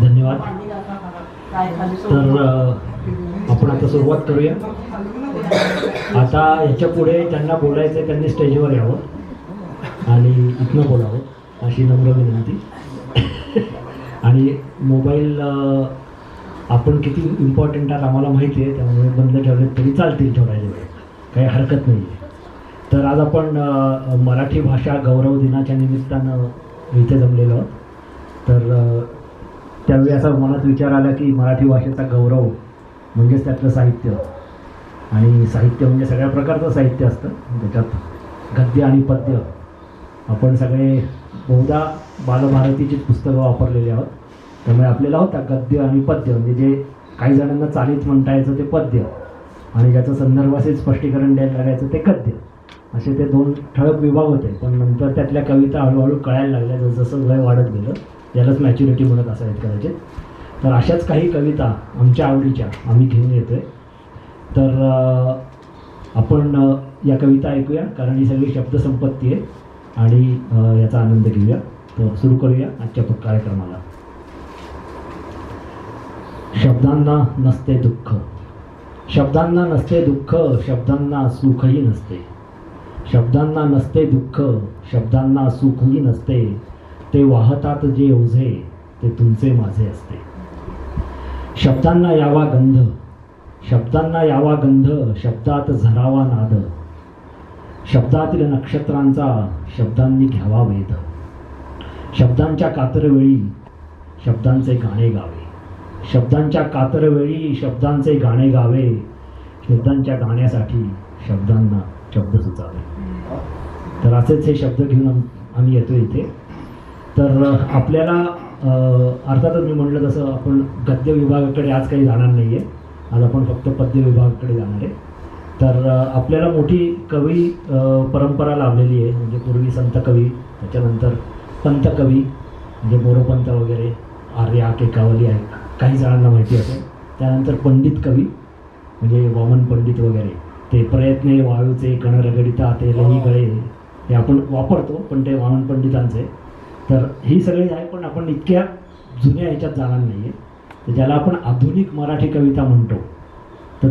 धन्यवाद. तर आपण आता सुरुवात करूया. आता याच्यापुढे ज्यांना बोलायचं आहे त्यांनी स्टेजवर यावं. आणि इथनं बोलावं अशी नम्र विनंती. आणि मोबाईल आपण किती इम्पॉर्टंट आहात आम्हाला माहिती आहे त्यामुळे बंद ठेवले तरी चालतील थोड्या वेळ काही हरकत नाही आहे तर आज आपण मराठी भाषा गौरव दिनाच्या निमित्तानं इथे जमलेलो. आहोत तर त्यावेळी असा मनात विचार आला की मराठी भाषेचा गौरव म्हणजेच त्यातलं साहित्य. आणि साहित्य म्हणजे सगळ्या प्रकारचं साहित्य असतं. त्याच्यात गद्य आणि पद्य. आपण सगळे बहुधा बालभारतीची पुस्तकं वापरलेली आहोत. त्यामुळे आपल्याला होता गद्य आणि पद्य. म्हणजे जे काही जणांना चालीत म्हणता यायचं ते पद्य. आणि ज्याचं संदर्भाचे स्पष्टीकरण द्यायला लागायचं ते गद्य. असे ते दोन ठळक विभाग होते. पण नंतर त्यातल्या कविता हळूहळू कळायला लागल्या. जसं जसं वय वाढत गेलं यालाच मॅच्युरिटी म्हणत असायत कदाचित. तर अशाच काही कविता आमच्या आवडीच्या आम्ही घेऊन येतोय. तर आपण या कविता ऐकूया कारण ही सगळी शब्दसंपत्ती आहे आणि याचा आनंद घेऊया. तर सुरू करूया आजच्या कार्यक्रमाला. शब्दांना नसते दुःख. शब्दांना नसते दुःख शब्दांना सुखही नसते. शब्दांना नसते दुःख शब्दांना सुखही नसते. ते वाहतात जे ओझे ते तुमचे माझे असते. शब्दांना यावा गंध शब्दांना यावा गंध शब्दात झरावा नाद. शब्दातील नक्षत्रांचा शब्दांनी घ्यावा वेध. शब्दांच्या कातरवेळी शब्दांचे गाणे गावे. शब्दांच्या कातरवेळी शब्दांचे गाणे गावे. शब्दांच्या गाण्यासाठी शब्दांना शब्द सुचावे तर असेच हे शब्द घेऊन आम्ही येतो इथे. तर आपल्याला अर्थातच मी म्हटलं तसं आपण गद्य विभागाकडे आज काही जाणार नाही आहे आज आपण फक्त पद्य विभागाकडे जाणार आहे. तर आपल्याला मोठी कवी परंपरा लाभलेली आहे. म्हणजे पूर्वी संत कवी त्याच्यानंतर पंत कवी म्हणजे मोरोपंत वगैरे आर्या केकावली आहे काही जणांना माहिती असेल. त्यानंतर पंडित कवी म्हणजे वामन पंडित वगैरे. ते प्रयत्ने वाळूचे कणरगडिता ते लई गळे हे आपण वापरतो पण ते वामन पंडितांचे. तर ही सगळी आहे पण आपण इतक्या जुन्या ह्याच्यात जाणार नाही आहे तर ज्याला आपण आधुनिक मराठी कविता म्हणतो तर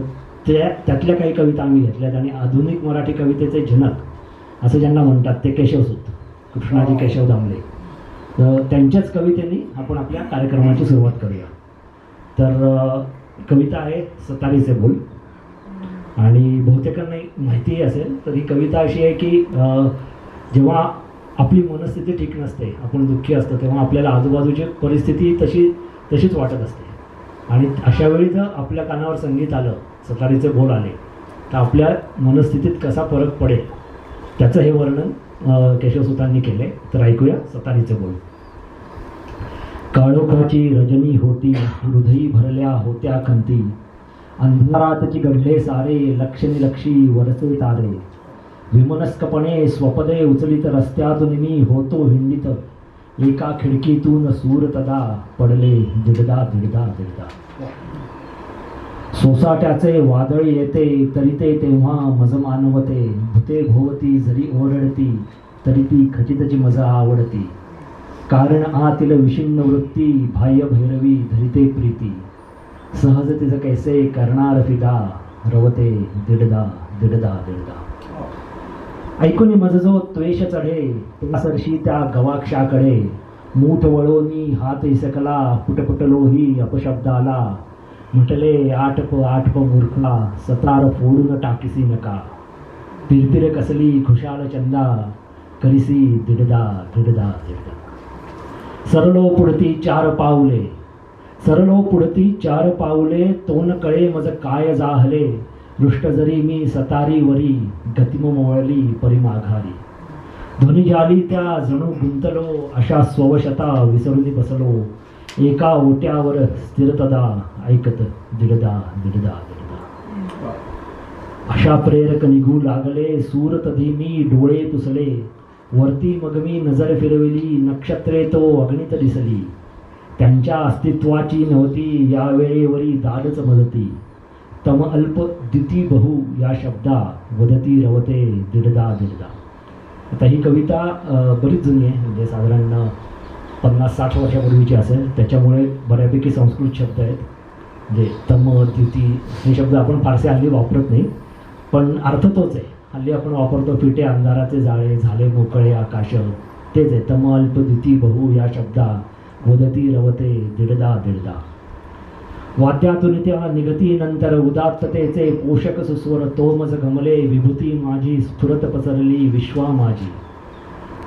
त्या त्यातल्या काही कविता आम्ही घेतल्यात आणि आधुनिक मराठी कवितेचे जनक असं ज्यांना म्हणतात ते केशवसूत कृष्णाजी केशव दामले. तर त्यांच्याच कवितेनी आपण आपल्या कार्यक्रमाची सुरुवात करूया. तर कविता आहे सतारीचे बोल आणि बहुतेकांना माहितीही असेल तर ही कविता अशी आहे की जेव्हा आपली मनस्थिती ठीक नसते आपण दुःखी असतो तेव्हा आपल्याला आजूबाजूची परिस्थिती तशी तशीच वाटत असते. आणि अशा वेळी जर आपल्या कानावर संगीत आलं सतारीचे बोल आले तर आपल्या मनस्थितीत कसा फरक पडेल? त्याचं हे वर्णन केशवसुतांनी केले तर ऐकूया सतारीचे बोल काळोखाची रजनी होती हृदयी भरल्या होत्या खंती. अंधारातची घडले सारे लक्षणी लक्षी वरचे तारे. विमनस्कपणे स्वपदे उचलित रस्त्यातून मी होतो हिंडित. एका खिडकीतून सूर तदा पडले दिडदा दिडदा दिडदा. सोसाट्याचे वादळ येते तरी ते तेव्हा मज मानवते. भूते भोवती जरी ओरडती तरी ती खचितची मज आवडती. कारण आतील विषिन्न वृत्ती बाह्य भैरवी धरिते प्रीती. सहज तिचं कैसे करणार फिदा? रवते दिडदा दिडदा दिडदा. ऐकून मज जो त्वेष चढे सरशी त्या गवाक्षाकडे. मूठ वळोनी हात इसकला पुटपुटलोही अपशब्दाला. म्हटले आठप आठप मूर्खला सतार फोडून टाकीसी नका. तिरतिर कसली खुशाल चंदा करिसी दिडदा दिडदा दिडदा. सरलो पुढती चार पाऊले. सरलो पुढती चार पाऊले तोन कळे मज काय जाहले? दृष्ट जरी मी सतारी वरी गतिम मोळली परिमाघारी. ध्वनी झाली त्या जणू गुंतलो अशा स्ववशता विसरून बसलो. एका ओट्यावर स्थिरतदा ऐकत दिडदा दिडदा दिडदा अशा प्रेरक निघू लागले सूर तधी मी डोळे पुसले. वरती मग मी नजर फिरविली नक्षत्रे तो अग्नित दिसली. त्यांच्या अस्तित्वाची नव्हती या वेळेवरी दादच मदती. तम अल्प दिती बहु या शब्दा वदती रवते दिडदा दिडदा. आता ही कविता बरीच जुनी आहे म्हणजे साधारण पन्नास साठ वर्षापूर्वीची असेल. त्याच्यामुळे बऱ्यापैकी संस्कृत शब्द आहेत. जे तम द्युती हे शब्द आपण फारसे हल्ली वापरत नाही. पण अर्थ तोच आहे. हल्ली आपण वापरतो फिटे अंधाराचे जाळे झाले मोकळे आकाश. तेच आहे तम अल्प द्युती बहु या शब्दा मुदती रवते दीडदा दीडदा. वाद्यातून त्या निगती नंतर उदात्ततेचे पोषक सुस्वर तोमज गमले विभूती माझी स्फुरत पसरली विश्वा माझी.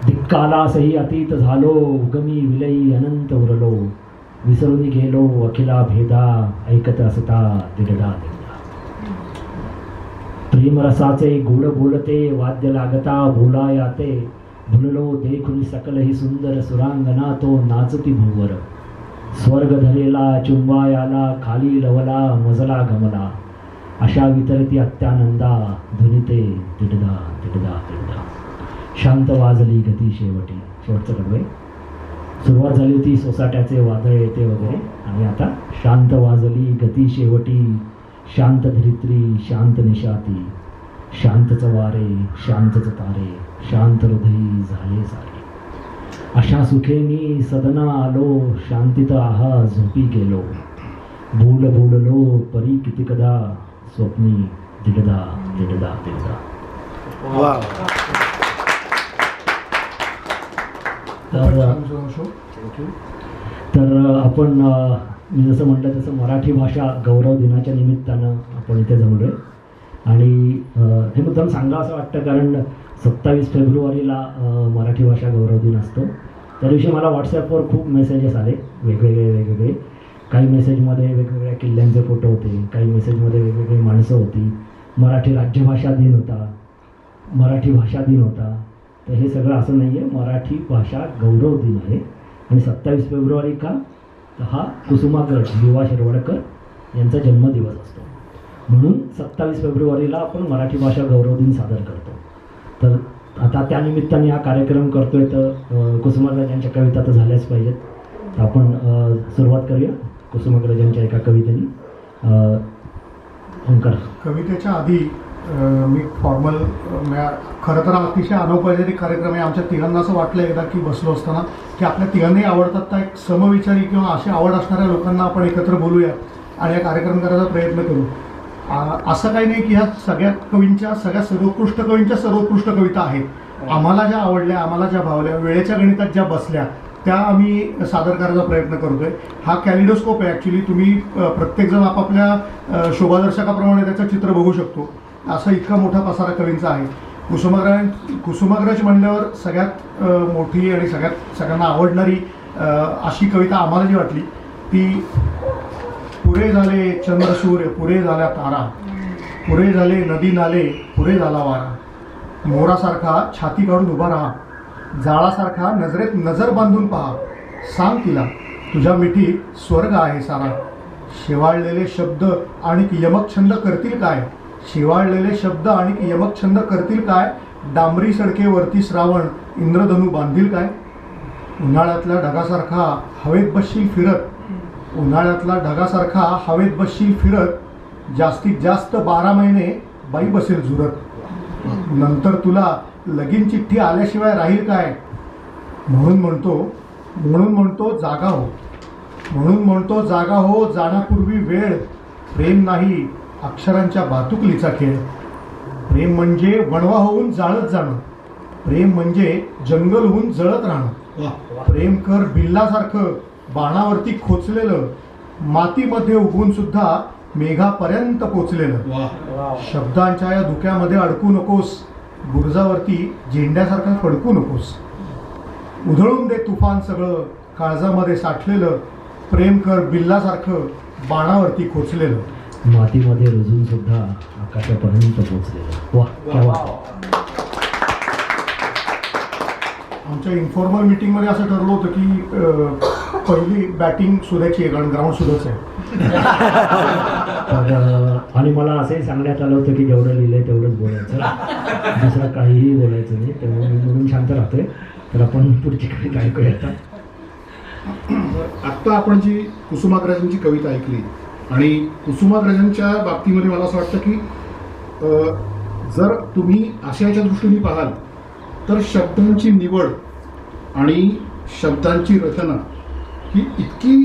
दिक्कालासही अतीत झालो उगमी विलयी अनंत उरलो. विसरून गेलो अखिला भेदा ऐकत असता दिडदा दिडदा. प्रेमरसाचे गोड बोलते वाद्य लागता बोला याते भुललो देखून सकल ही सुंदर सुरांगना तो नाचती भूवर. स्वर्ग धरेला चुंबायाला खाली लवला मजला गमला. अशा वितरती अत्यानंदा धुनिते तिडदा तिडदा तिडदा. शांत वाजली गती शेवटी. शेवटचं कडवे सुरुवात झाली होती सोसाट्याचे वादळ येते वगैरे. आणि आता शांत वाजली गती शेवटी. शांत धरित्री शांत निशाती. शांतच वारे शांतच तारे. शांत हृदयी झाले सारे. अशा सुखे मी सदना आलो शांतीत आहा झोपी गेलो. बोल बोललो परी कितीकदा स्वप्नी दिडदा दिडदा दिडदा तर आपण मी जसं म्हटलं तसं मराठी भाषा गौरव दिनाच्या निमित्तानं आपण इथे जमलो आहे आणि हे मुद्दाम सांगा असं वाटतं कारण सत्तावीस फेब्रुवारीला मराठी भाषा गौरव दिन असतो. त्या दिवशी मला व्हॉट्सॲपवर खूप मेसेजेस आले वेगवेगळे वेगवेगळे. काही मेसेजमध्ये वेगवेगळ्या किल्ल्यांचे फोटो होते काही मेसेजमध्ये वेगवेगळी माणसं होती. मराठी राज्यभाषा दिन होता मराठी भाषा दिन होता. तर हे सगळं असं नाही आहे मराठी भाषा गौरव दिन आहे. आणि सत्तावीस फेब्रुवारी का? तर हा कुसुमाग्रज युवा शिरवडकर यांचा जन्मदिवस असतो. म्हणून सत्तावीस फेब्रुवारीला आपण मराठी भाषा गौरव दिन सादर करतो. तर आता त्यानिमित्ताने हा कार्यक्रम करतोय तर अ, कुसुमाग्रज यांच्या कविता तर झाल्याच पाहिजेत. तर आपण सुरुवात करूया कुसुमाग्रज यांच्या एका कवितेने. ओंकार कवितेच्या आधी मी फॉर्मल खरं तर अतिशय अनौपचारिक कार्यक्रम आहे. आमच्या तिघांना असं वाटलं एकदा की बसलो असताना की आपल्या तिघांनाही आवडतात तर एक समविचारी किंवा अशी आवड असणाऱ्या लोकांना आपण एकत्र बोलूया आणि हा कार्यक्रम करायचा प्रयत्न करू. असं काही नाही की ह्या सगळ्या कवींच्या सगळ्या सर्वोत्कृष्ट कवींच्या सर्वोत्कृष्ट कविता आहेत. आम्हाला ज्या आवडल्या आम्हाला ज्या भावल्या वेळेच्या गणितात ज्या बसल्या त्या आम्ही सादर करायचा प्रयत्न करतोय. हा कॅलिडोस्कोप आहे. ॲक्च्युली तुम्ही प्रत्येकजण आपापल्या शोभादर्शकाप्रमाणे त्याचं चित्र बघू शकतो. असा इतका मोठा पसारा कवींचा आहे. कुसुमाग्रज कुसुमाग्रज म्हणल्यावर सगळ्यात मोठी आणि सगळ्यात सगळ्यांना आवडणारी अशी कविता आम्हाला जी वाटली ती पुरे झाले चंद्रसूर्य पुरे झाल्या तारा पुरे झाले नदी नाले पुरे झाला वारा. मोरासारखा छाती काढून उभा राहा. जाळासारखा नजरेत नजर बांधून पहा. सांग तिला तुझ्या मिठीत स्वर्ग आहे सारा. शेवाळलेले शब्द आणि यमक छंद करतील काय? शेवाळलेले शब्द आणि यमक छंद करतील काय? डांबरी सडकेवरती श्रावण इंद्रधनू बांधील काय? उन्हाळ्यातल्या ढगासारखा हवेत बसशील फिरत. उन्हाळ्यातला ढगासारखा हवेत बसशील फिरत जास्तीत जास्त बारा महिने बाई बसेल झुरत. नंतर तुला लगीन चिठ्ठी आल्याशिवाय राहील काय? म्हणून म्हणतो म्हणून म्हणतो जागा हो. म्हणून म्हणतो जागा हो जाण्यापूर्वी वेळ. प्रेम नाही अक्षरांच्या बातुकलीचा खेळ. प्रेम म्हणजे वणवा होऊन जाळत जाणं. प्रेम म्हणजे जंगल होऊन जळत राहणं. प्रेम कर बिल्लासारखं. बाणावरती खोचलेलं मातीमध्ये उगवून सुद्धा मेघापर्यंत पोचलेलं. शब्दांच्या या धुक्यामध्ये अडकू नकोस बुरजावरती झेंड्यासारखा फडकू नकोस. उधळून दे तुफान सगळं काळजामध्ये साठलेलं प्रेम कर बिल्लासारखं बाणावरती खोचलेलं. मातीमध्ये रुजून सुद्धा आकाशापर्यंत पोहोचलेलं वा. आमच्या इन्फॉर्मल मीटिंगमध्ये असं ठरलं होतं की पहिली बॅटिंग सुद्याची आहे कारण ग्राउंड सुद्धाच आहे. आणि मला असंही सांगण्यात आलं होतं की जेवढं लिहिलंय तेवढंच बोलायचं. दुसरं काहीही बोलायचं नाही त्यामुळे मी म्हणून शांत राहतोय. तर आपण पुढची कविता ऐकूया आता आत्ता आपण जी कुसुमाग्रजांची कविता ऐकली आणि कुसुमाग्रजांच्या बाबतीमध्ये मला असं वाटतं की जर तुम्ही आशयाच्या दृष्टीने पाहाल तर शब्दांची निवड आणि शब्दांची रचना ही इतकी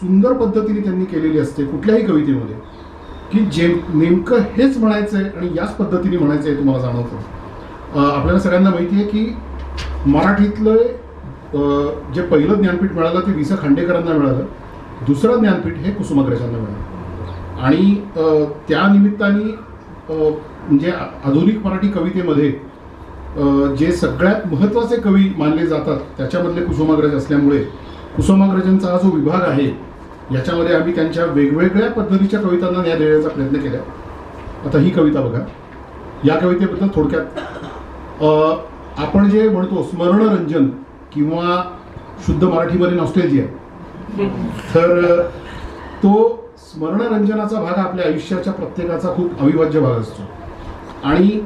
सुंदर पद्धतीने त्यांनी केलेली असते कुठल्याही कवितेमध्ये की जे नेमकं हेच म्हणायचं आहे आणि याच पद्धतीने म्हणायचं आहे तुम्हाला जाणवतं. आपल्याला सगळ्यांना माहिती आहे की मराठीतलं जे पहिलं ज्ञानपीठ मिळालं ते वि स खांडेकरांना मिळालं दुसरं ज्ञानपीठ हे कुसुमाग्रजांना मिळालं. आणि त्यानिमित्ताने त्या निमित्ताने म्हणजे आधुनिक मराठी कवितेमध्ये जे सगळ्यात महत्त्वाचे कवी मानले जातात त्याच्यामधले कुसुमाग्रज असल्यामुळे कुसुमाग्रजांचा हा जो विभाग आहे याच्यामध्ये आम्ही त्यांच्या वेगवेगळ्या पद्धतीच्या कवितांना न्याय देण्याचा प्रयत्न केला. आता ही कविता बघा. या कवितेबद्दल थोडक्यात आपण जे म्हणतो स्मरणरंजन किंवा शुद्ध मराठीमध्ये नॉस्टेलिया तर तो स्मरणरंजनाचा भाग आपल्या आयुष्याच्या प्रत्येकाचा खूप अविभाज्य भाग असतो. आणि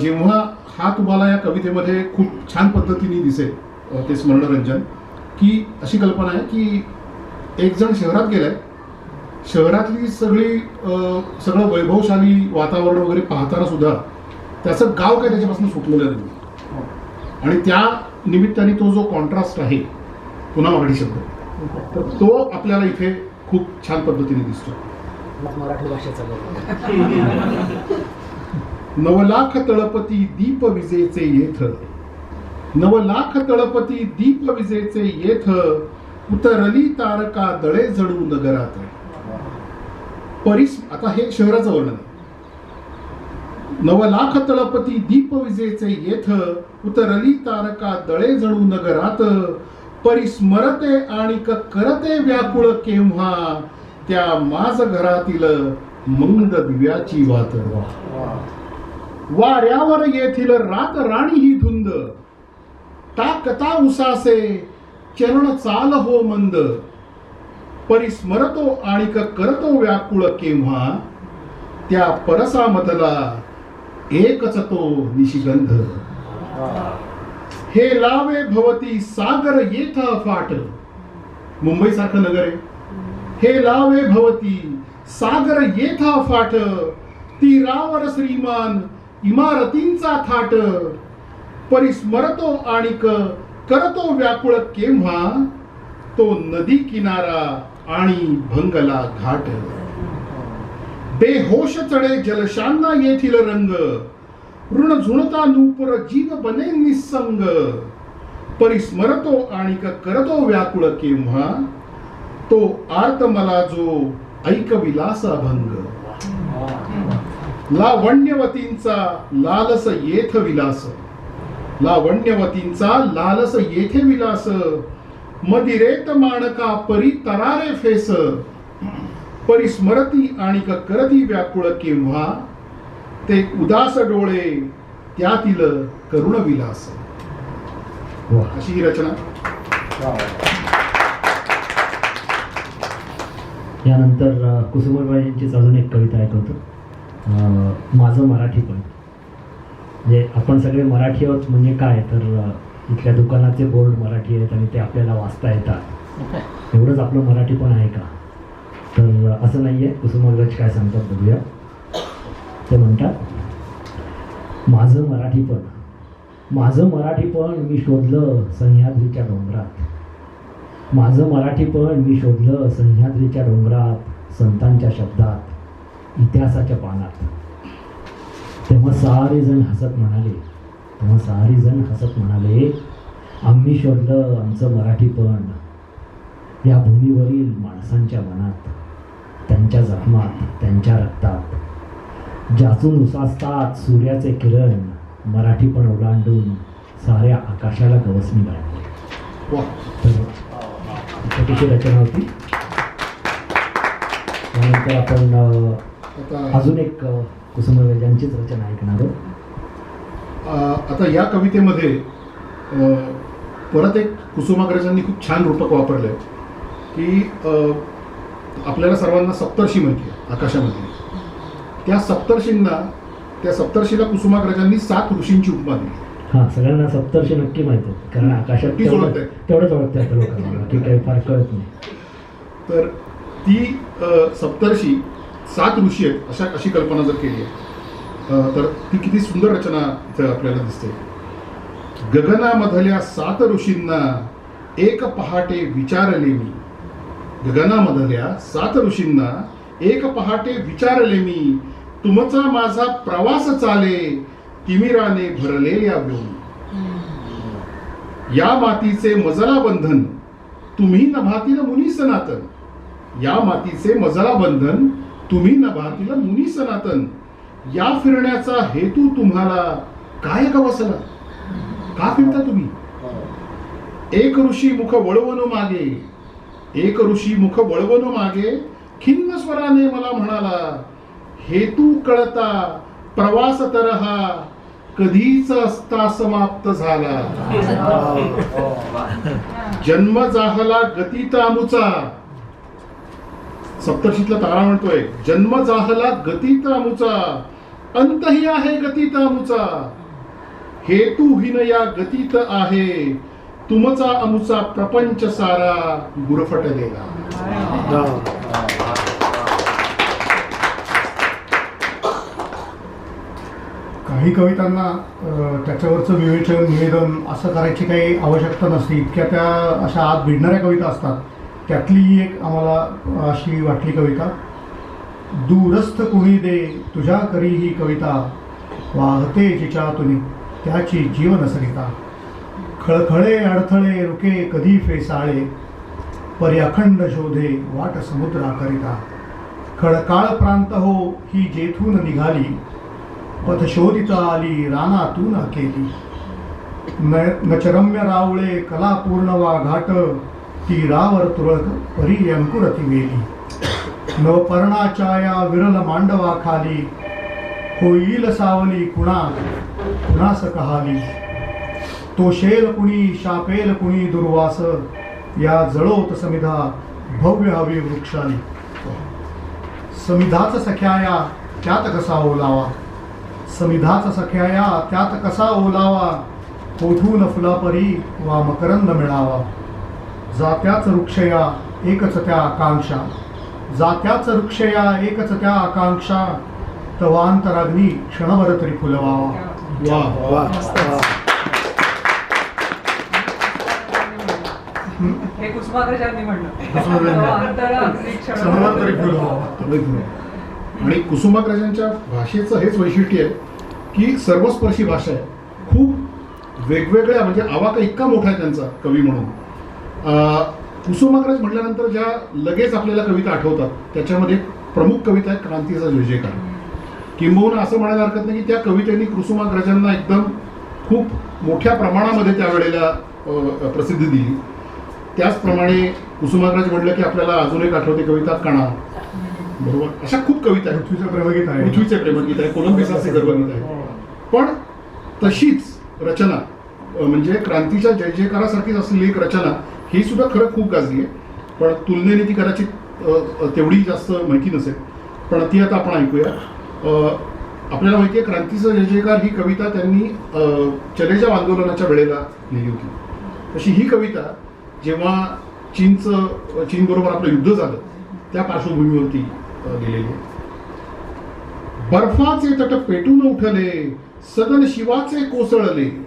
जेव्हा हा तुम्हाला या कवितेमध्ये खूप छान पद्धतीने दिसेल ते स्मरणरंजन. की अशी कल्पना आहे की एक जण शहरात गेलाय. शहरातली सगळी सगळं वैभवशाली वातावरण वगैरे पाहताना सुद्धा त्याचं गाव काय त्याच्यापासून सुटलेलं नाही. आणि त्या निमित्ताने तो जो कॉन्ट्रास्ट आहे पुन्हा मराठी शब्द तर तो आपल्याला इथे खूप छान पद्धतीने दिसतो. मराठी भाषेचा नवलाख तळपती दीप विजेचे येथ. नवलाख तळपती दीप विजेचे येथ उतरली तारका दळे जणू नगरात. परिस आता हे शहराचं वर्णन नवलाख तळपती दीप विजेचे येथ उतरली तारका दळे जणू नगरात. परिस्मरते आणि करते व्याकुळ केव्हा? त्या माझ घरातील मंद दिव्याची वात वाऱ्यावर येथील रात राणी ही धुंद. ताकता उसासे चरण चाल हो मंद. परिस्मरतो आणि करतो व्याकुळ केव्हा? त्या परसामधला एकच तो निशिगंध. हे लावे भवती सागर येथ फाट. मुंबई सारखं नगर आहे. हे लावे भवती सागर येथ फाट. तीरावर श्रीमान इमारतींचा थाट. परिस्मरतो आणि करतो व्याकुळ केव्हा? तो नदी किनारा आणि भंगला घाट. बेहोश चढे जलशांना येथील रंग. ऋण झुणता नूपुर जीव बने निसंग. परिस्मरतो आणि करतो व्याकुळ केव्हा? तो आर्त मला जो ऐक भंग. लावण्यवतींचा लालस येथ विलास. लावण्यवतींचा लालस येथे विलास. मदिरेत माणका परी तरारे फेस. परिस्मरती आणि करती व्याकुळ केव्हा? ते उदास डोळे त्यातील करुण विलास. अशी ही रचना. यानंतर कुसुमबाईंचीच अजून एक कविता ऐकवतो. माझं मराठी पण. म्हणजे आपण सगळे मराठी आहोत म्हणजे काय? तर इथल्या दुकानाचे बोर्ड मराठी आहेत आणि ते आपल्याला वाचता येतात. एवढंच आपलं मराठी पण आहे का? तर असं नाही आहे कुसुमाग्रज काय सांगतात बघूया. ते म्हणतात माझं मराठी पण माझं मराठी पण मी शोधलं सह्याद्रीच्या डोंगरात. माझं मराठी पण मी शोधलं सह्याद्रीच्या डोंगरात संतांच्या शब्दात. इतिहासाच्या पानात. तेव्हा सारे जण हसत म्हणाले. तेव्हा सारे जण हसत म्हणाले आम्ही शोधलं आमचं मराठी पण. या भूमीवरील माणसांच्या मनात त्यांच्या जखमात त्यांच्या रक्तात. ज्यातून उसासतात सूर्याचे किरण मराठी पण ओलांडून साऱ्या आकाशाला गवसणी बाळगली रचना होती. त्यानंतर आपण अजून एक अ, कुसुमवेजांचीच रचना ऐकणार आता या कवितेमध्ये परत एक कुसुमाग्रजांनी खूप छान रूपक वापरलंय की आपल्याला सर्वांना सप्तर्षी माहिती आहे आकाशामध्ये. त्या सप्तर्षींना त्या सप्तर्षीला कुसुमाग्रजांनी सात ऋषींची उपमा दिली. हा सगळ्यांना सप्तर्षी नक्की माहिती आहे कारण आकाशात. तेवढंच ओळखते आता लोकांना. काही फार कळत नाही. तर ती सप्तर्षी सात ऋषी आहेत अशा अशी कल्पना जर केली आहे तर ती किती सुंदर रचना इथं आपल्याला दिसते. गगनामधल्या सात ऋषींना एक पहाटे विचारले मी गगनामधल्या सात ऋषींना एक पहाटे विचारले मी तुमचा माझा प्रवास चाले तिमिराने भरलेल्या व्योम या मातीचे मजला बंधन तुम्ही नभातील मुनी सनातन. या मातीचे मजला बंधन तुम्ही नभातील मुनी सनातन या फिरण्याचा हेतू तुम्हाला काय का बसला का फिरता तुम्ही? एक ऋषी मुख वळवण मागे एक ऋषी मुख वळवण मागे खिन्न स्वराने मला म्हणाला हेतू कळता प्रवास तर हा कधीच असता समाप्त झाला. जन्म जाहला गती तामुचा सप्तर्षीतला तारा म्हणतोय जन्म जाहला गतीत अमुचा अंतही आहे गतीत तामुचा हेतुहीन या गतीत आहे तुमचा अमुचा प्रपंच सारा गुरफटलेला काही कवितांना त्याच्यावरचं विवेचन निवेदन असं करायची काही आवश्यकता नसते इतक्या त्या अशा आत भिडणाऱ्या कविता असतात. त्यातलीही एक आम्हाला अशी वाटली कविता दूरस्थ कुणी दे तुझ्या करी ही कविता वाहते जिच्यातून त्याची जीवन सरिता. खळखळे अडथळे रुके कधी फेसाळे परी अखंड शोधे वाट समुद्राकरिता खडकाळ प्रांत हो ही जेथून निघाली पथशोधिता आली रानातून केली. न नचरम्य रावळे कलापूर्ण वा घाट तीरावर तुरळक परी अंकुरती वेली नवपर्णाच्या या विरल मांडवा खाली होईल सावली कुणा कुणास कहाली तोषेल कुणी शापेल कुणी दुर्वास या जळोत समिधा भव्य हवी वृक्षाली समिधाच सख्याया त्यात कसा ओलावा? समिधाच सख्याया त्यात कसा ओलावा? कोठून फुलापरी वा मकरंद मिळावा? जात्याच वृक्षया एकच त्या आकांक्षा. जात्याच वृक्षया एकच त्या आकांक्षा. तवांतराग्नी क्षणभर तरी फुलवावा हे कुसुमाग्रजांनी म्हणलं. तरी फुलवावा. आणि कुसुमाग्रजांच्या भाषेचं हेच वैशिष्ट्य आहे की सर्वस्पर्शी भाषा आहे. खूप वेगवेगळ्या म्हणजे आवाका इतका मोठा आहे त्यांचा कवी म्हणून. कुसुमाग्रज म्हटल्यानंतर ज्या लगेच आपल्याला कविता आठवतात त्याच्यामध्ये प्रमुख कविता आहे क्रांतीचा जय जयकार किंबहुना असं म्हणायला हरकत नाही की त्या कवितेने कुसुमाग्रजांना एकदम खूप मोठ्या प्रमाणामध्ये त्यावेळेला प्रसिद्धी दिली. त्याचप्रमाणे कुसुमाग्रज म्हटलं की आपल्याला अजून एक आठवते कविता कणा. बरोबर? अशा खूप कविता आहेत. पृथ्वीचं प्रेमगीत आहे पृथ्वीचे प्रेमगीत आहे कोलंबिसाचे गर्वगीत आहे. पण तशीच रचना म्हणजे क्रांतीच्या जय जयकारासारखीच असलेली एक रचना ही सुद्धा खरं खूप गाजली आहे. पण तुलनेने ती कदाचित तेवढी जास्त माहिती नसेल. पण ती आता आपण ऐकूया. आपल्याला माहिती आहे क्रांतीचा जयजयकार ही कविता त्यांनी अ, चलेजाव आंदोलनाच्या वेळेला लिहिली होती. तशी ही कविता जेव्हा चीनचं चीनबरोबर आपलं युद्ध झालं त्या पार्श्वभूमीवरती लिहिलेली आहे. बर्फाचे तट पेटून उठले सदन शिवाचे कोसळले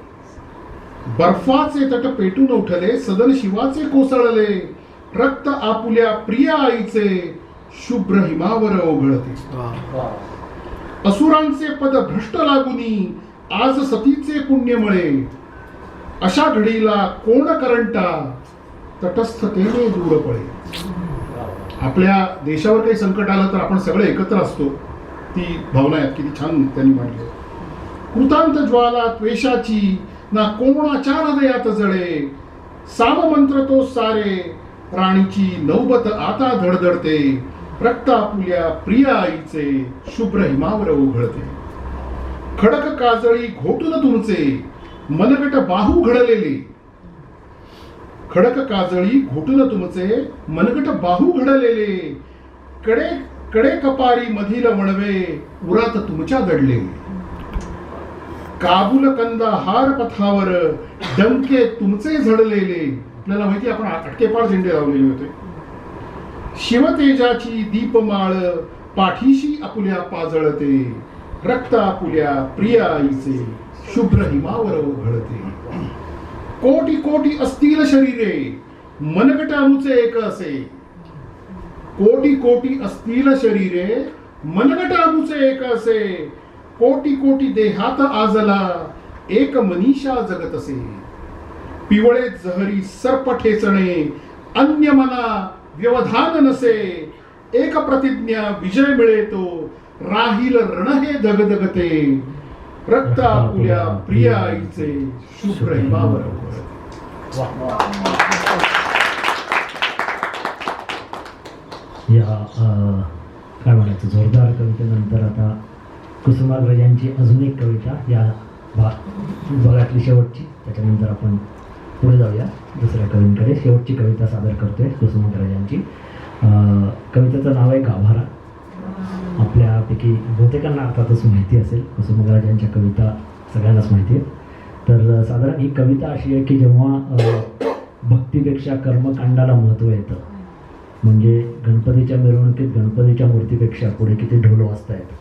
बर्फाचे तट पेटून उठले सदन शिवाचे कोसळले. रक्त आपुल्या प्रिय आईचे शुभ्र हिमावर ओघळते. असुरांचे पद भ्रष्ट लागुनी आज सतीचे पुण्य मिळे. अशा घडीला कोण करंटा? तटस्थतेने दूर पळे आपल्या देशावर काही संकट आलं तर आपण सगळे एकत्र असतो. ती भावना आहे किती छान त्यांनी मांडली. कृतांत ज्वाला त्वेषाची ना कोणाच्या हृदयात जळे? साममंत्र तो सारे राणीची नौबत आता धडधडते. रक्त आपुल्या प्रिय आईचे शुभ्र हिमावर उघडते. खडक काजळी घोटून तुमचे मनगट बाहू घडलेले. खडक काजळी घोटून तुमचे मनगट बाहू घडलेले. कडे कडे कपारी मधील वणवे उरात तुमच्या दडलेले. काबुल कंदा हार पथावर डंके तुमचे झडलेले. आपल्याला माहिती आपण अटकेपार झेंडे लावलेले होते. शिवतेजाची दीपमाळ पाठीशी आपुल्या पाजळते. रक्त आपुल्या प्रिया आईचे शुभ्र हिमावर ओघळते कोटी कोटी असतील शरीरे मनगट अनुचे एक असे. कोटी कोटी असतील शरीरे मनगट अनुचे एक असे. कोटी कोटी देहात आजला. एक मनीषा जगत असे. पिवळे जहरी सर्प ठेचणे अन्य मना व्यवधान नसे. एक प्रतिज्ञा विजय मिळेतो राहील रण हे धगधगते रक्त आपुल्या प्रिया आईचे शुभ्र हिमावर या काय म्हणायचं जोरदार कवितेनंतर आता कुसुमाग्रजांची अजून एक कविता या भा भागातली शेवटची त्याच्यानंतर आपण पुढे जाऊया. दुसऱ्या कवींकडे शेवटची कविता सादर करतोय कुसुमाग्रजांची. कवितेचं नाव आहे गाभारा. आपल्यापैकी बहुतेकांना अर्थातच माहिती असेल कुसुमाग्रजांच्या कविता सगळ्यांनाच माहिती आहेत. तर साधारण ही कविता अशी आहे की जेव्हा भक्तीपेक्षा कर्मकांडाला महत्त्व येतं. म्हणजे गणपतीच्या मिरवणुकीत गणपतीच्या मूर्तीपेक्षा पुढे किती ढोल वाजतायत.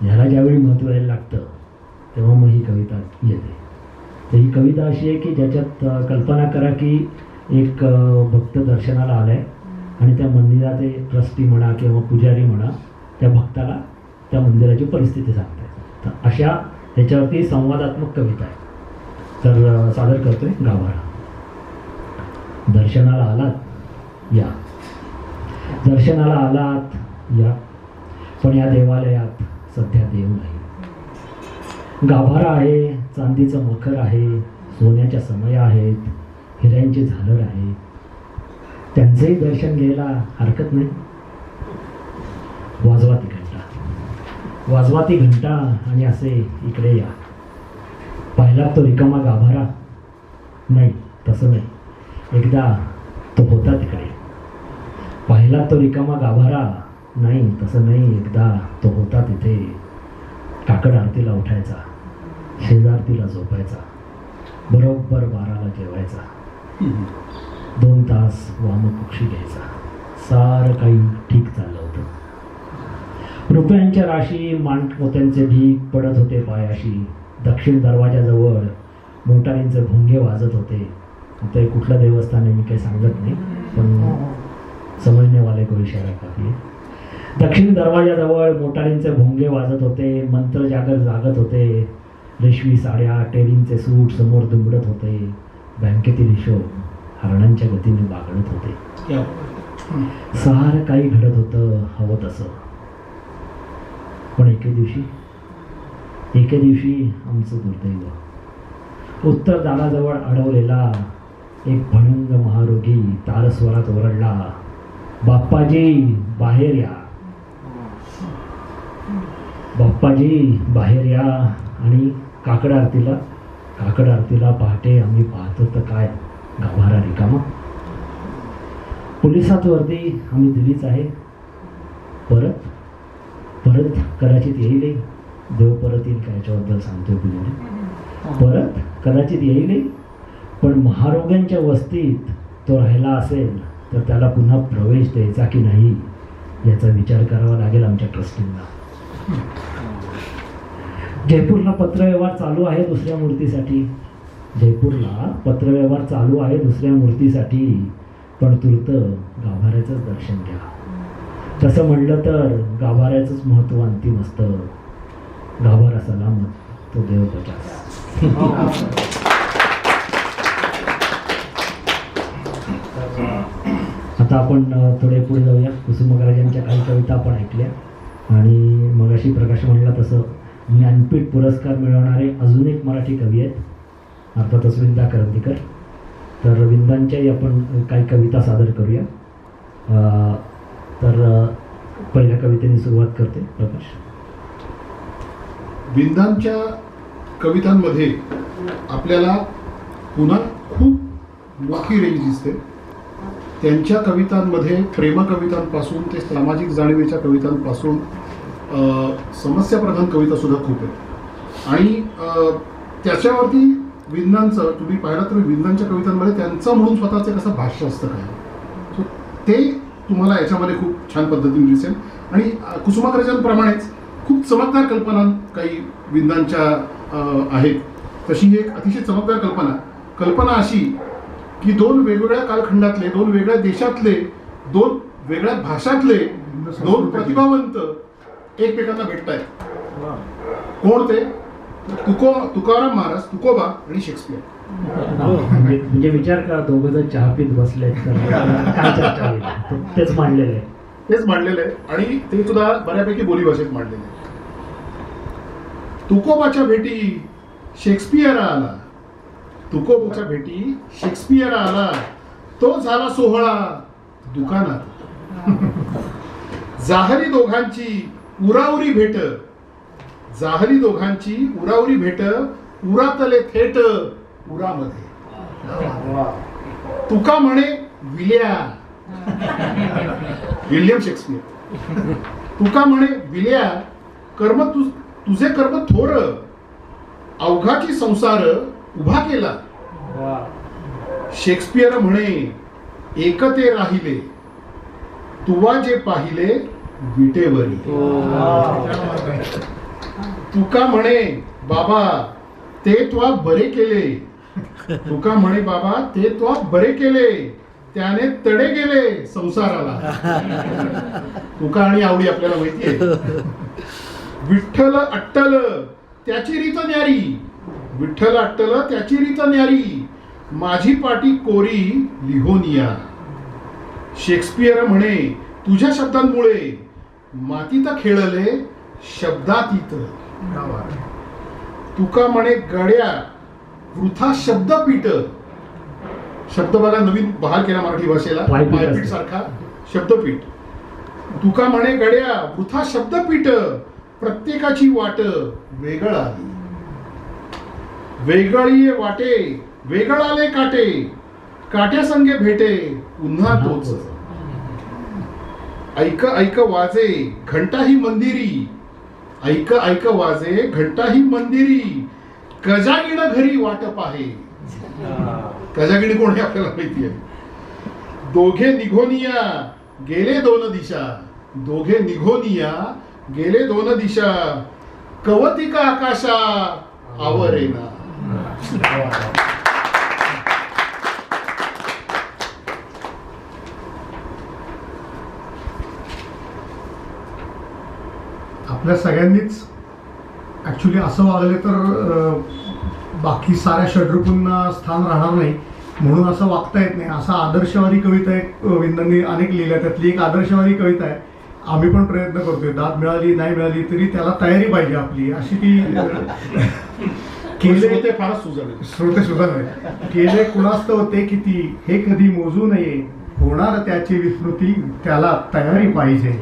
ह्याला ज्यावेळी महत्त्व यायला लागतं तेव्हा मग ही कविता येते. तर ही कविता अशी आहे की ज्याच्यात कल्पना करा की एक भक्त दर्शनाला आलाय आणि त्या मंदिराचे ट्रस्टी म्हणा किंवा पुजारी म्हणा त्या भक्ताला त्या मंदिराची परिस्थिती सांगतायत तर अशा ह्याच्यावरती संवादात्मक कविता आहे तर सादर करतोय गाभारा. दर्शनाला आलात या. दर्शनाला आलात या. पण या देवालयात सध्या देव नाही. गाभारा आहे चांदीचं मखर आहे सोन्याच्या समय आहेत हिऱ्यांची झालर आहे. त्यांचंही दर्शन घ्यायला हरकत नाही. वाजवाती घंटा. वाजवा ती घंटा आणि असे इकडे या. पाहिला तो रिकामा गाभारा. नाही तसं नाही. एकदा तो होता तिकडे. पाहिला तो रिकामा गाभारा. नाही तसं नाही. एकदा तो होता तिथे. काकड आरतीला उठायचा. शेजारतीला झोपायचा. बरोबर बाराला जेवायचा. दोन तास वामकुक्षी घ्यायचा. सारं काही ठीक चाललं होतं. रुपयांच्या राशी मांडपोत्यांचे ढीक पडत होते पायाशी. दक्षिण दरवाजाजवळ मोटारींचे भोंगे वाजत होते. ते कुठलं देवस्थान आहे मी काही सांगत नाही पण समजने वाले को इशारा काफी है. दक्षिण दरवाजाजवळ मोटारींचे भोंगे वाजत होते मंत्र जागर जागत होते रेशमी साड्या टेरींचे सूट समोर दुमडत होते बँकेतील हिशोब हरणांच्या गतीने बागडत होते. सारं काही घडत होतं हवं तसं. पण एके दिवशी एके दिवशी आमचं दुर्दैव. उत्तर दाराजवळ अडवलेला एक भणंग महारोगी तारस्वरात ओरडला बाप्पाजी बाहेर या. बाप्पाजी बाहेर या. आणि काकड आरतीला काकड आरतीला पहाटे आम्ही पाहतो तर काय? गाभारा रिकामा. पोलिसात वर्दी आम्ही दिलीच आहे. परत परत कदाचित येईल देव परत येईल का याच्याबद्दल सांगतो पुढे परत कदाचित येईल पण महारोग्यांच्या वस्तीत तो राहिला असेल तर त्याला पुन्हा प्रवेश द्यायचा की नाही याचा विचार करावा लागेल आमच्या ट्रस्टींना. जयपूरला पत्रव्यवहार चालू आहे दुसऱ्या मूर्तीसाठी. जयपूरला पत्रव्यवहार चालू आहे दुसऱ्या मूर्तीसाठी. पण तुर्त गाभाऱ्याचंच दर्शन घ्या. तसं म्हणलं तर गाभाऱ्याचंच महत्त्व अंतिम असतं. गाभारा सलामत तो देव बचास आता आपण थोडे पुढे जाऊया कुसुमाग्रजांच्या काही कविता आपण ऐकल्या. आणि मगाशी प्रकाश म्हणला तसं. ज्ञानपीठ पुरस्कार मिळवणारे अजून एक मराठी कवी आहेत. अर्थातच विंदा करंदीकर. तर विंदांच्याही आपण काही कविता सादर करूया. तर पहिल्या कवितेने सुरुवात करते प्रकाश. विंदांच्या कवितांमध्ये आपल्याला पुन्हा खूप मोठी रेंज दिसते. त्यांच्या कवितांमध्ये प्रेमकवितांपासून ते सामाजिक जाणीवेच्या कवितांपासून समस्याप्रधान कविता सुद्धा खूप आहेत. आणि त्याच्यावरती विंदांचं तुम्ही पाहिलं तर विंदांच्या कवितांमध्ये त्यांचं म्हणून स्वतःचं कसं भाष्य असतं काय सो ते तुम्हाला याच्यामध्ये खूप छान पद्धतीने दिसेल. आणि कुसुमाग्रजांप्रमाणेच खूप चमकदार कल्पना काही विंदांच्या आहेत. तशी एक अतिशय चमकदार कल्पना. कल्पना अशी की दोन वेगवेगळ्या कालखंडातले दोन वेगळ्या देशातले दोन वेगळ्या भाषातले दोन प्रतिभावंत एकमेकांना भेटतायत. कोण ते? तुको तुकाराम महाराज तुकोबा आणि शेक्सपियर. म्हणजे म्हणजे विचार करा दोघं जण चहा पीत बसलेत तर काय चर्चा होईल? तर तेच मांडलेलं आहे तेच मांडलेलं आहे आणि ते सुद्धा बऱ्यापैकी बोलीभाषेत मांडलेलं आहे तुकोबाच्या भेटी शेक्सपियर आला. तुकोबाच्या भेटी शेक्सपियर आला. तो झाला सोहळा दुकानात. जाहरी दोघांची उरावरी भेट. जाहरी दोघांची उरावरी भेट. उरातले थेट उरामध्ये. तुका म्हणे विल्या. William Shakespeare. तुका म्हणे विल्या कर्म तु तुझे कर्म थोर. अवघाची संसार उभा केला. शेक्सपियर म्हणे एकते राहिले. तुवा जे पाहिले विटेवरी। तुका म्हणे बाबा ते त्वा बरे केले. तुका म्हणे बाबा ते त्वा बरे केले. त्याने तडे गेले संसाराला. तुका आणि आवडी आपल्याला माहिती आहे. विठ्ठल अट्टल त्याची रीत न्यारी. विठ्ठल अट्टल त्याची रीत न्यारी. माझी पाटी कोरी लिहोनिया. शेक्सपियर म्हणे तुझ्या शब्दांमुळे मातीत खेळले शब्दातीत. तुका म्हणे गड्या वृथा शब्दपीठ शब्द बघा नवीन बहाल केला मराठी भाषेला. पायपीठ. सारखा शब्दपीठ तुका म्हणे गड्या वृथा शब्दपीठ प्रत्येकाची वाट वेगळ आली वेगळी वाटे वेगळाले काटे. काट्या संगे भेटे पुन्हा तोच ऐक ऐक वाजे घंटा ही मंदिरी. ऐक ऐक वाजे घंटा ही मंदिरी. कजागिण घरी वाटप आहे. कजागिणी कोण हे आपल्याला माहिती आहे? दोघे निघोनिया गेले दोन दिशा. दोघे निघोनिया गेले दोन दिशा. कवतिका आकाशा आवरेना. आपल्या सगळ्यांनीच ऍक्च्युली असं वागले तर बाकी साऱ्या षड्रुपूंना स्थान राहणार नाही. म्हणून असं वागता येत नाही. असा आदर्शवादी कविता एक विंदांनी अनेक लिहिल्या. त्यातली एक आदर्शवादी कविता आहे. आम्ही पण प्रयत्न करतोय. दाद मिळाली नाही मिळाली तरी त्याला तयारी पाहिजे आपली. अशी ती केले केले फारच सुजावे श्रोते नाही केले कुणास्तव ते किती? हे कधी मोजू नये. होणार त्याची विस्मृती त्याला तयारी पाहिजे.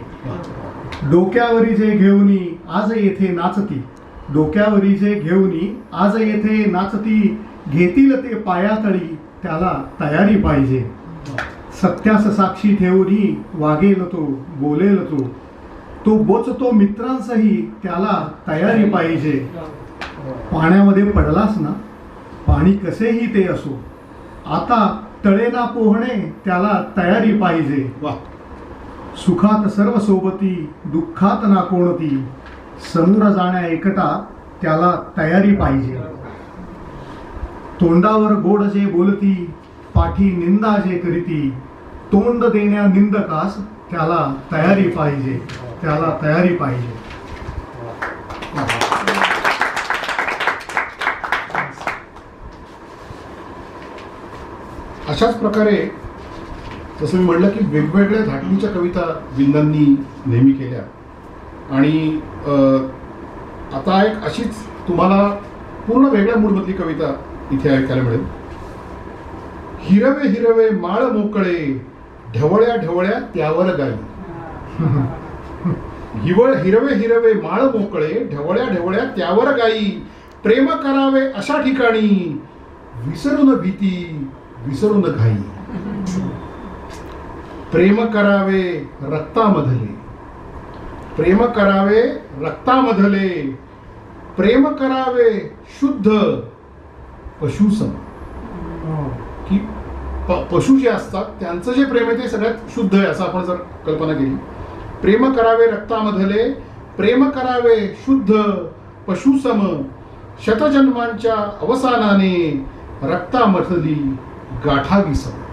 डोक्यावरी जे घेऊनी आज येथे नाचती. डोक्यावरी जे घेऊनी आज येथे नाचती. घेतील ते पायातळी त्याला तयारी पाहिजे. सत्यास साक्षी ठेवूनी वागेल तो बोलेल तो. तो बोचतो मित्रांसही त्याला तयारी पाहिजे. पाण्यामध्ये पडलास ना? पाणी कसेही ते असो. आता तळेना पोहणे त्याला तयारी पाहिजे. वा. सुखात सर्व सोबती दुःखात ना कोणती समोर जाण्या एकटा त्याला तयारी पाहिजे. तोंडावर गोड जे बोलती पाठी निंदा जे करीती तोंड देण्या निंदकास त्याला तयारी पाहिजे. त्याला तयारी पाहिजे. अशाच प्रकारे जसं मी म्हटलं की वेगवेगळ्या धाटणीच्या कविता विंदांनी नेहमी केल्या. आणि आता एक अशीच तुम्हाला पूर्ण वेगळ्या मूडमधली कविता इथे ऐकायला मिळेल. हिरवे हिरवे माळ मोकळे ढवळ्या ढवळ्या त्यावर गाई. हिवळ हिरवे हिरवे माळ मोकळे ढवळ्या ढवळ्या त्यावर गाई. प्रेम करावे अशा ठिकाणी विसरून भीती विसरून घाई. प्रेम करावे रक्तामधले. प्रेम करावे रक्तामधले. प्रेम करावे शुद्ध पशुसम की प- पशु जे असतात त्यांचं जे प्रेम आहे ते सगळ्यात शुद्ध आहे असं आपण जर कल्पना केली. प्रेम करावे रक्तामधले प्रेम करावे शुद्ध पशुसम शतजन्मांच्या अवसानाने रक्तामधली गाठावी सम.